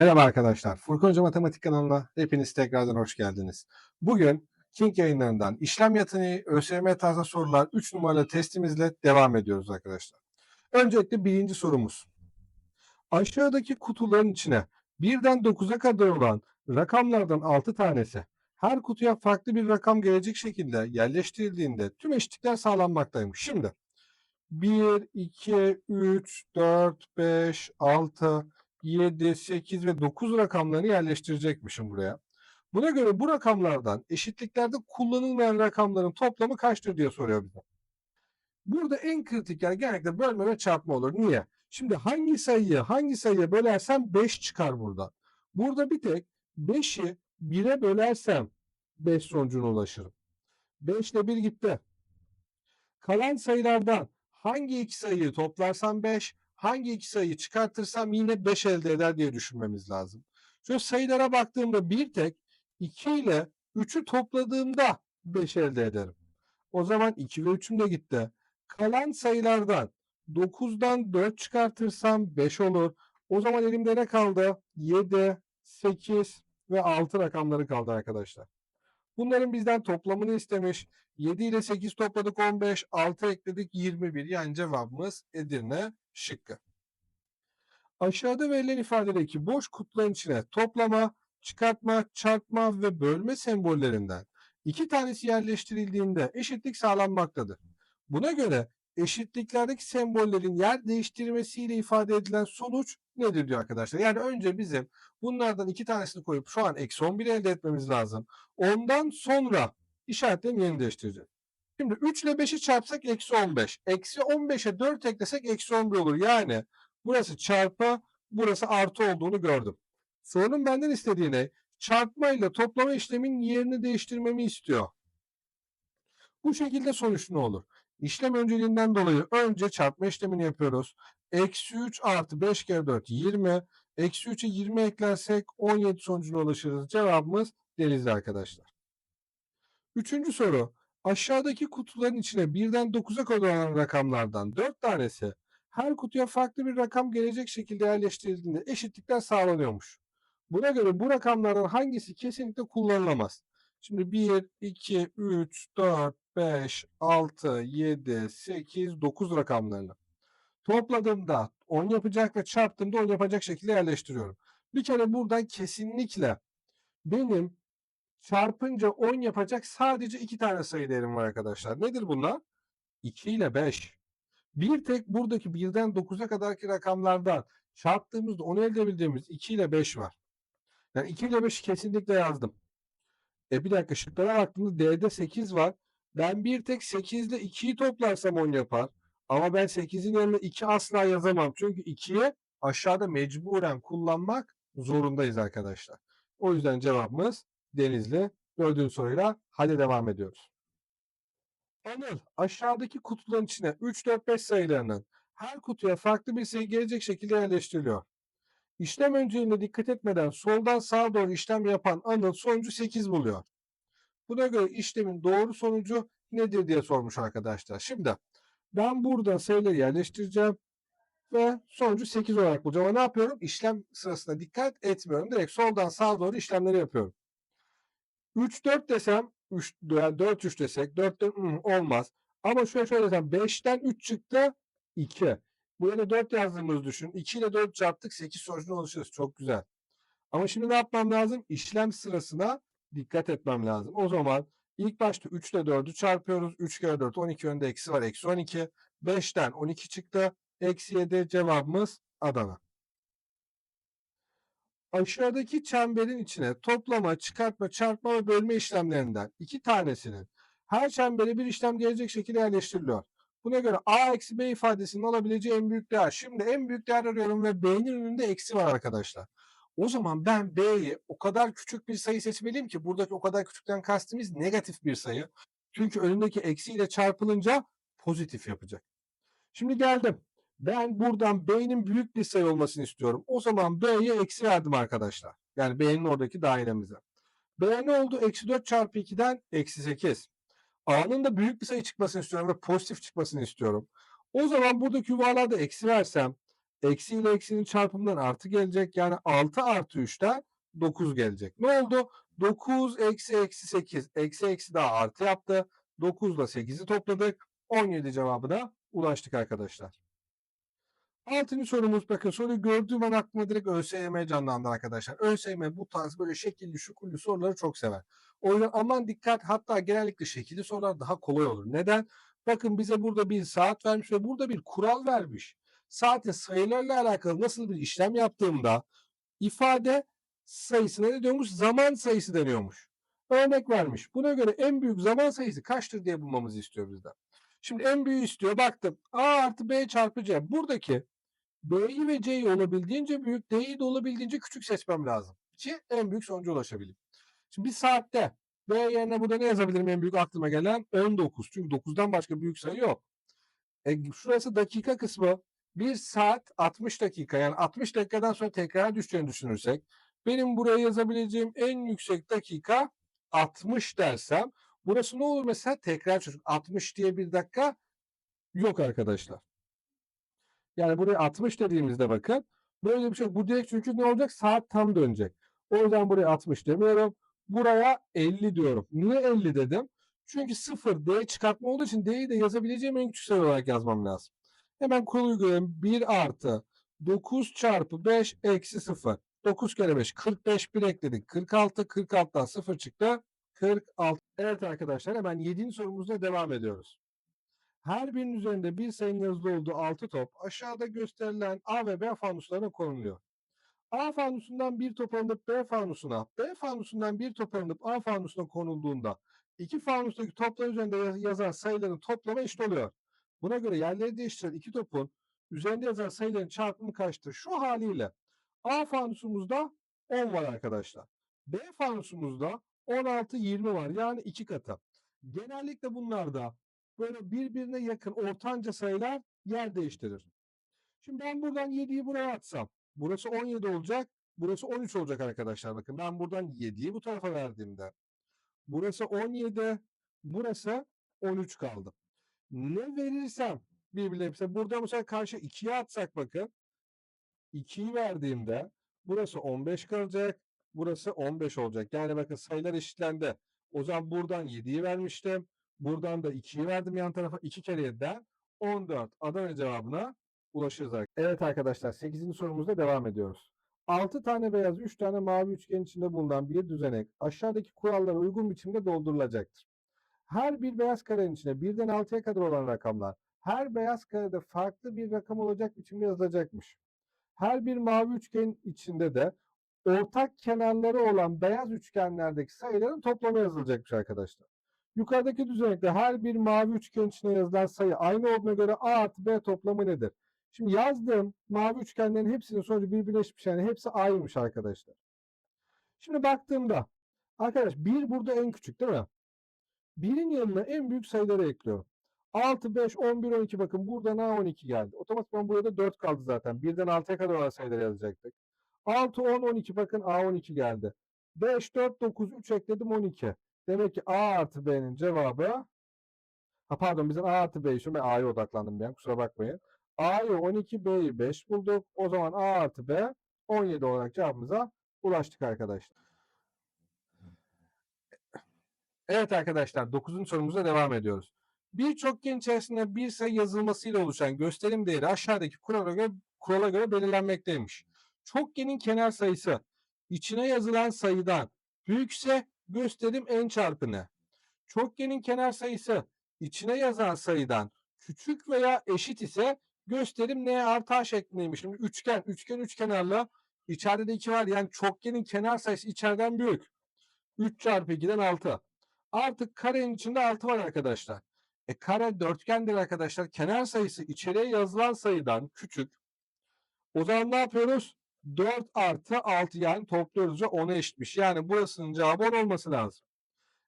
Merhaba arkadaşlar. Furkan Hoca Matematik kanalına hepiniz tekrardan hoş geldiniz. Bugün King yayınlarından işlem yeteneği ÖSYM tarzı sorular 3 numaralı testimizle devam ediyoruz arkadaşlar. Öncelikle birinci sorumuz. Aşağıdaki kutuların içine birden 9'a kadar olan rakamlardan 6 tanesi her kutuya farklı bir rakam gelecek şekilde yerleştirildiğinde tüm eşitlikler sağlanmaktaymış. Şimdi 1, 2, 3, 4, 5, 6, 7, 8 ve 9 rakamlarını yerleştirecekmişim buraya. Buna göre bu rakamlardan eşitliklerde kullanılmayan rakamların toplamı kaçtır diye soruyor bize. Burada en kritik yer genellikle bölme ve çarpma olur. Niye? Şimdi hangi sayıyı hangi sayıya bölersem 5 çıkar burada. Burada bir tek 5'i 1'e bölersem 5 sonucuna ulaşırım. 5 ile 1 gitti. Kalan sayılardan hangi iki sayıyı toplarsam 5, hangi iki sayıyı çıkartırsam yine 5 elde eder diye düşünmemiz lazım. Şöyle sayılara baktığımda bir tek 2 ile 3'ü topladığımda 5 elde ederim. O zaman 2 ve 3'üm de gitti. Kalan sayılardan 9'dan 4 çıkartırsam 5 olur. O zaman elimde ne kaldı? 7, 8 ve 6 rakamları kaldı arkadaşlar. Bunların bizden toplamını istemiş. 7 ile 8 topladık 15, 6 ekledik 21. Yani cevabımız Edirne şıkkı. Aşağıda verilen ifadedeki boş kutuların içine toplama, çıkartma, çarpma ve bölme sembollerinden iki tanesi yerleştirildiğinde eşitlik sağlanmaktadır. Buna göre eşitliklerdeki sembollerin yer değiştirmesiyle ifade edilen sonuç nedir diyor arkadaşlar. Yani önce bizim bunlardan iki tanesini koyup şu an eksi 11 elde etmemiz lazım. Ondan sonra işaretlerini yerini değiştireceğiz. Şimdi 3 ile 5'i çarpsak eksi 15. Eksi 15'e 4 eklesek eksi 11 olur. Yani burası çarpı burası artı olduğunu gördüm. Sorunun benden istediği ne? Çarpma ile toplama işlemin yerini değiştirmemi istiyor. Bu şekilde sonuç ne olur? İşlem önceliğinden dolayı önce çarpma işlemini yapıyoruz. Eksi 3 artı 5 kere 4 20. Eksi 3'e 20 eklersek 17 sonucuna ulaşırız. Cevabımız denizli arkadaşlar. Üçüncü soru. Aşağıdaki kutuların içine birden 9'a kadar olan rakamlardan 4 tanesi her kutuya farklı bir rakam gelecek şekilde yerleştirildiğinde eşitlikler sağlanıyormuş. Buna göre bu rakamlardan hangisi kesinlikle kullanılamaz? Şimdi 1, 2, 3, 4, 5, 6, 7, 8, 9 rakamlarını topladığımda 10 yapacak ve çarptığımda 10 yapacak şekilde yerleştiriyorum. Bir kere buradan kesinlikle benim çarpınca 10 yapacak sadece iki tane sayı değerim var arkadaşlar. Nedir bunlar? 2 ile 5. Bir tek buradaki birden 9'a kadarki rakamlardan çarptığımızda 10 elde edebildiğimiz 2 ile 5 var. Yani 2 ile 5'i kesinlikle yazdım. E bir dakika şıklara baktığımda D'de 8 var. Ben bir tek 8 ile 2'yi toplarsam 10 yapar. Ama ben 8'in yerine 2 asla yazamam. Çünkü 2'ye aşağıda mecburen kullanmak zorundayız arkadaşlar. O yüzden cevabımız Denizli. Dördüncü soruyla hadi devam ediyoruz. Anıl aşağıdaki kutuların içine 3, 4, 5 sayılarının her kutuya farklı bir sayı gelecek şekilde yerleştiriliyor. İşlem önceliğine dikkat etmeden soldan sağa doğru işlem yapan Anıl sonucu 8 buluyor. Buna göre işlemin doğru sonucu nedir diye sormuş arkadaşlar. Şimdi ben burada sayıları yerleştireceğim ve sonucu 8 olarak bulacağım. Ama ne yapıyorum? İşlem sırasında dikkat etmiyorum. Direkt soldan sağa doğru işlemleri yapıyorum. 3 4 desem 3 yani 4 3 desek 4 hmm, olmaz. Ama şöyle şöyle desem 5'ten 3 çıktı 2. Buraya 4 yazdığımızı düşün. 2 ile 4 çarptık 8 sonucuna ulaşırız. Çok güzel. Ama şimdi ne yapmam lazım? İşlem sırasına dikkat etmem lazım. O zaman ilk başta 3 ile 4'ü çarpıyoruz. 3 kere 4 12 önünde eksi var. Eksi 12. 5'ten 12 çıktı. Eksi 7 cevabımız Adana. Aşağıdaki çemberin içine toplama, çıkartma, çarpma ve bölme işlemlerinden iki tanesinin her çembere bir işlem gelecek şekilde yerleştiriliyor. Buna göre a eksi b ifadesinin alabileceği en büyük değer. Şimdi en büyük değer arıyorum ve b'nin önünde eksi var arkadaşlar. O zaman ben b'yi o kadar küçük bir sayı seçmeliyim ki buradaki o kadar küçükten kastımız negatif bir sayı. Çünkü önündeki eksiyle çarpılınca pozitif yapacak. Şimdi geldim. Ben buradan b'nin büyük bir sayı olmasını istiyorum. O zaman b'ye eksi verdim arkadaşlar. Yani b'nin oradaki dairemize. b ne oldu? Eksi 4 çarpı 2'den eksi 8. A'nın da büyük bir sayı çıkmasını istiyorum ve pozitif çıkmasını istiyorum. O zaman buradaki yuvarlığa da eksi versem Eksi ile eksinin çarpımından artı gelecek. Yani 6 artı 3'ten 9 gelecek. Ne oldu? 9 eksi eksi 8. Eksi eksi daha artı yaptı. 9 ile 8'i topladık. 17 cevabına ulaştık arkadaşlar. Altıncı sorumuz bakın soruyu gördüğüm an aklıma direkt ÖSYM canlandı arkadaşlar. ÖSYM bu tarz böyle şekilli şukullu soruları çok sever. O yüzden aman dikkat hatta genellikle şekilli sorular daha kolay olur. Neden? Bakın bize burada bir saat vermiş ve burada bir kural vermiş. Saatin sayılarla alakalı nasıl bir işlem yaptığımda ifade sayısına ne diyormuş? Zaman sayısı deniyormuş. Örnek vermiş. Buna göre en büyük zaman sayısı kaçtır diye bulmamızı istiyor bizden. Şimdi en büyüğü istiyor. Baktım. A artı B çarpı C. Buradaki B'yi ve C'yi olabildiğince büyük, D'yi de olabildiğince küçük seçmem lazım. Ki en büyük sonuca ulaşabileyim. Şimdi bir saatte B yerine burada ne yazabilirim en büyük aklıma gelen? 19. Çünkü 9'dan başka büyük sayı yok. E, şurası dakika kısmı. 1 saat 60 dakika yani 60 dakikadan sonra tekrar düşeceğini düşünürsek benim buraya yazabileceğim en yüksek dakika 60 dersem burası ne olur mesela tekrar çocuk 60 diye bir dakika yok arkadaşlar. Yani buraya 60 dediğimizde bakın böyle bir şey. Bu direkt çünkü ne olacak? Saat tam dönecek. O yüzden buraya 60 demiyorum. Buraya 50 diyorum. Niye 50 dedim? Çünkü 0 D çıkartma olduğu için D'yi de yazabileceğim en küçük sayı olarak yazmam lazım. Hemen kuralı uygulayalım. 1 artı 9 çarpı 5 eksi 0. 9 kere 5 45 bir ekledik. 46 46'dan 0 çıktı. 46. Evet arkadaşlar hemen 7. sorumuzla devam ediyoruz. Her birinin üzerinde bir sayının yazılı olduğu 6 top aşağıda gösterilen A ve B fanuslarına konuluyor. A fanusundan bir top alınıp B fanusuna, B fanusundan bir top alınıp A fanusuna konulduğunda iki fanustaki toplar üzerinde yaz- yazan sayıların toplamı eşit oluyor. Buna göre yerleri değiştiren iki topun üzerinde yazan sayıların çarpımı kaçtır? Şu haliyle A fanusumuzda 10 var arkadaşlar. B fanusumuzda 16, 20 var. Yani iki katı. Genellikle bunlarda böyle birbirine yakın ortanca sayılar yer değiştirir. Şimdi ben buradan 7'yi buraya atsam. Burası 17 olacak. Burası 13 olacak arkadaşlar. Bakın ben buradan 7'yi bu tarafa verdiğimde. Burası 17. Burası 13 kaldı. Ne verirsem birbirine mesela burada mesela karşı 2'ye atsak bakın. 2'yi verdiğimde burası 15 kalacak. Burası 15 olacak. Yani bakın sayılar eşitlendi. O zaman buradan 7'yi vermiştim. Buradan da 2'yi verdim yan tarafa. 2 kere 7'den 14. Adana cevabına ulaşırız. Evet arkadaşlar 8. sorumuzda devam ediyoruz. 6 tane beyaz 3 tane mavi üçgen içinde bulunan bir düzenek aşağıdaki kurallara uygun biçimde doldurulacaktır. Her bir beyaz karenin içine birden 6'ya kadar olan rakamlar her beyaz karede farklı bir rakam olacak biçimde yazılacakmış. Her bir mavi üçgen içinde de ortak kenarları olan beyaz üçgenlerdeki sayıların toplamı yazılacakmış arkadaşlar. Yukarıdaki düzenekte her bir mavi üçgen içine yazılan sayı aynı olduğuna göre A artı B toplamı nedir? Şimdi yazdığım mavi üçgenlerin hepsinin sonucu birbirine eşitmiş. Yani hepsi aynıymış arkadaşlar. Şimdi baktığımda arkadaş 1 burada en küçük değil mi? 1'in yanına en büyük sayıları ekliyorum. 6, 5, 11, 12 bakın buradan A12 geldi. Otomatikman burada 4 kaldı zaten. 1'den 6'ya kadar olan sayıları yazacaktık. 6, 10, 12 bakın A12 geldi. 5, 4, 9, 3 ekledim 12. Demek ki A artı B'nin cevabı ha pardon bizim A artı B'yi şu A'ya odaklandım ben kusura bakmayın. A'yı 12, B'yi 5 bulduk. O zaman A artı B 17 olarak cevabımıza ulaştık arkadaşlar. Evet arkadaşlar 9. sorumuza devam ediyoruz. Bir çokgen içerisinde bir sayı yazılmasıyla oluşan gösterim değeri aşağıdaki kurala göre, kurala göre belirlenmekteymiş. Çokgenin kenar sayısı içine yazılan sayıdan büyükse gösterim en çarpı ne? Çokgenin kenar sayısı içine yazan sayıdan küçük veya eşit ise gösterim n artı h şeklindeymiş. Şimdi üçgen, üçgen üç kenarlı içeride de 2 var. Yani çokgenin kenar sayısı içeriden büyük. 3 çarpı 2'den 6. Artık karenin içinde 6 var arkadaşlar. E kare dörtgendir arkadaşlar. Kenar sayısı içeriye yazılan sayıdan küçük. O zaman ne yapıyoruz? 4 artı 6 yani topluyoruz ve 10'a eşitmiş. Yani burasının cevabı 10 olması lazım.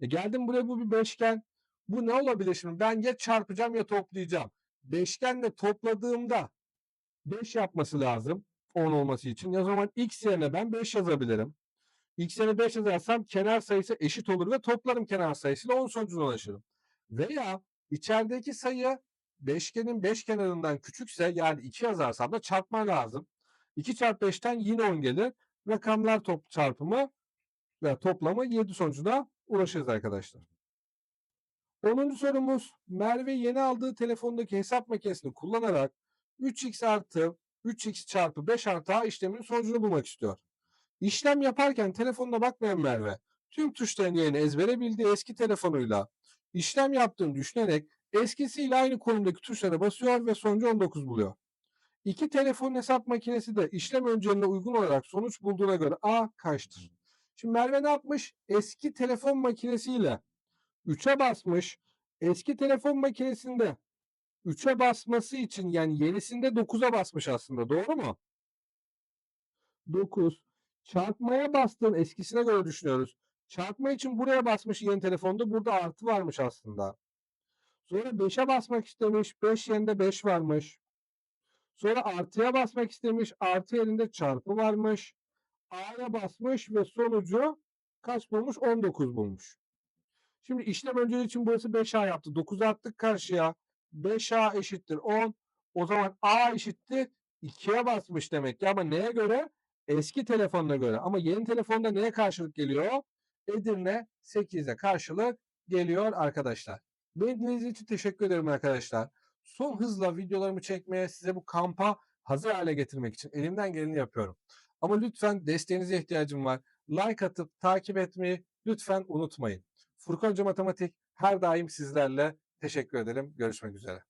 E geldim buraya bu bir beşgen. Bu ne olabilir şimdi? Ben ya çarpacağım ya toplayacağım. Beşgenle topladığımda 5 yapması lazım 10 olması için. Ya o zaman x yerine ben 5 yazabilirim. X yerine 5 yazarsam kenar sayısı eşit olur ve toplarım kenar sayısıyla 10 sonucuna ulaşırım. Veya içerideki sayı beşgenin beş kenarından küçükse yani 2 yazarsam da çarpma lazım. 2 çarpı 5'ten yine 10 gelir. Rakamlar top çarpımı ve toplamı 7 sonucuna ulaşırız arkadaşlar. 10. sorumuz Merve yeni aldığı telefondaki hesap makinesini kullanarak 3x artı 3x çarpı 5 artı a işleminin sonucunu bulmak istiyor. İşlem yaparken telefonuna bakmayan Merve tüm tuşların yerini ezbere bildiği eski telefonuyla işlem yaptığını düşünerek eskisiyle aynı konumdaki tuşlara basıyor ve sonucu 19 buluyor. İki telefon hesap makinesi de işlem önceline uygun olarak sonuç bulduğuna göre A kaçtır? Şimdi Merve ne yapmış? Eski telefon makinesiyle 3'e basmış. Eski telefon makinesinde 3'e basması için yani yenisinde 9'a basmış aslında. Doğru mu? 9. Çarpmaya bastığın eskisine göre düşünüyoruz. Çarpma için buraya basmış yeni telefonda. Burada artı varmış aslında. Sonra 5'e basmak istemiş. 5 yerinde 5 varmış. Sonra artıya basmak istemiş. Artı yerinde çarpı varmış. A'ya basmış ve sonucu kaç bulmuş? 19 bulmuş. Şimdi işlem önceliği için burası 5A yaptı. 9 attık karşıya. 5A eşittir 10. O zaman A eşittir 2'ye basmış demek ki ama neye göre? Eski telefonuna göre. Ama yeni telefonda neye karşılık geliyor? Edirne 8'e karşılık geliyor arkadaşlar. Beni dinlediğiniz için teşekkür ederim arkadaşlar. Son hızla videolarımı çekmeye size bu kampa hazır hale getirmek için elimden geleni yapıyorum. Ama lütfen desteğinize ihtiyacım var. Like atıp takip etmeyi lütfen unutmayın. Furkan Hoca Matematik her daim sizlerle. Teşekkür ederim. Görüşmek üzere.